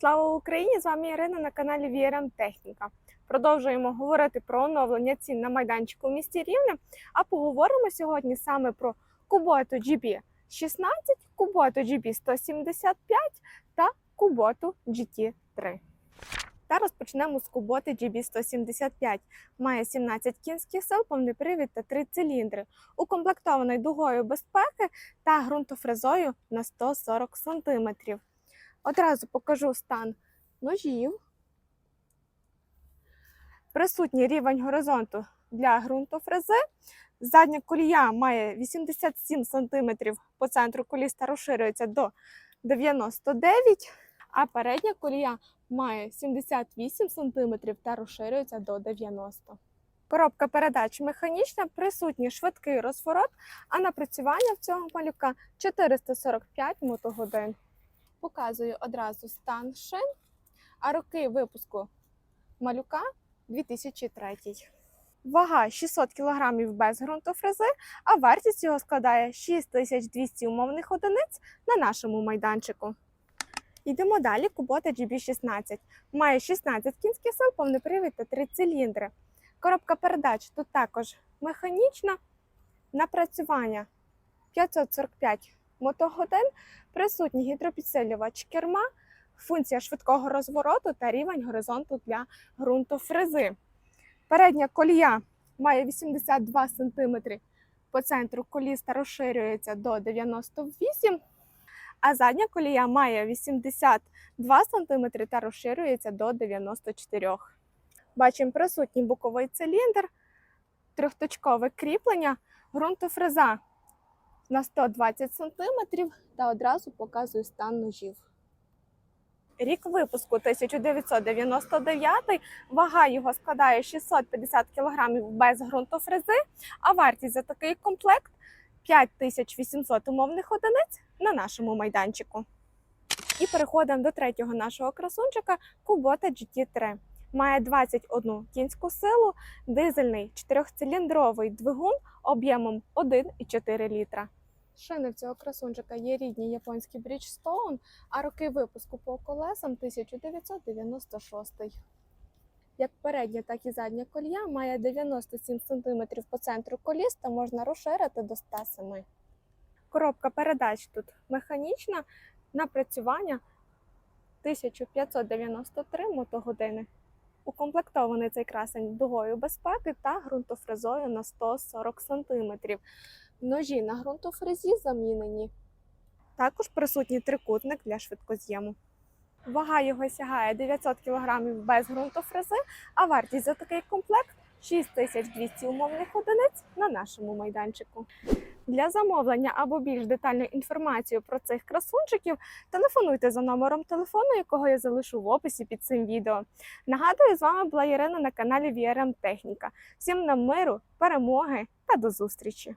Слава Україні! З вами Ірина на каналі VRM Техніка. Продовжуємо говорити про оновлення цін на майданчику у місті Рівне. А поговоримо сьогодні саме про Kubota GB 16, Kubota GB 175 та Kubota GT 3. Та розпочнемо з Kubota GB 175. Має 17 кінських сил, повний привід та 3 циліндри. Укомплектований дугою безпеки та ґрунтофрезою на 140 см. Одразу покажу стан ножів. Присутній рівень горизонту для ґрунтофрези. Задня колія має 87 см по центру коліс та розширюється до 99 а передня колія має 78 см та розширюється до 90 Коробка передач механічна, присутній швидкий розворот, а напрацювання в цього малюка 445 мотогодин. Показую одразу стан шин, а роки випуску малюка 2003. Вага 600 кг без ґрунтофрези, а вартість його складає 6200 умовних одиниць на нашому майданчику. Йдемо далі. Кубота GB16. Має 16 кінських сил, повний привід та 3 циліндри. Коробка передач тут також механічна. Напрацювання 545 мотогодин, присутній гідропідсилювач керма, функція швидкого розвороту та рівень горизонту для ґрунтофрези. Передня колія має 82 см по центру коліс та розширюється до 98 а задня колія має 82 см та розширюється до 94 Бачимо присутній боковий циліндр, трьохточкове кріплення, ґрунтофреза на 120 см та одразу показую стан ножів. Рік випуску 1999, вага його складає 650 кг без ґрунтофрези, а вартість за такий комплект 5800 умовних одиниць на нашому майданчику. І переходимо до третього нашого красунчика Kubota GT3. Має 21 кінську силу, дизельний чотирьохциліндровий двигун об'ємом 1,4 літра. Шини в цього красунчика є рідні японські Bridgestone, а роки випуску по колесам 1996. Як передня, так і задня колія має 97 см по центру коліс та можна розширити до 107 Коробка передач тут механічна, напрацювання 1593 мотогодини. Укомплектований цей красень дугою безпеки та ґрунтофрезою на 140 см. Ножі на ґрунтофрезі замінені. Також присутній трикутник для швидкоз'єму. Вага його сягає 900 кг без ґрунтофрези, а вартість за такий комплект 6200 умовних одиниць на нашому майданчику. Для замовлення або більш детальної інформації про цих красунчиків телефонуйте за номером телефону, якого я залишу в описі під цим відео. Нагадую, з вами була Ірина на каналі VRM Техніка. Всім нам миру, перемоги та до зустрічі!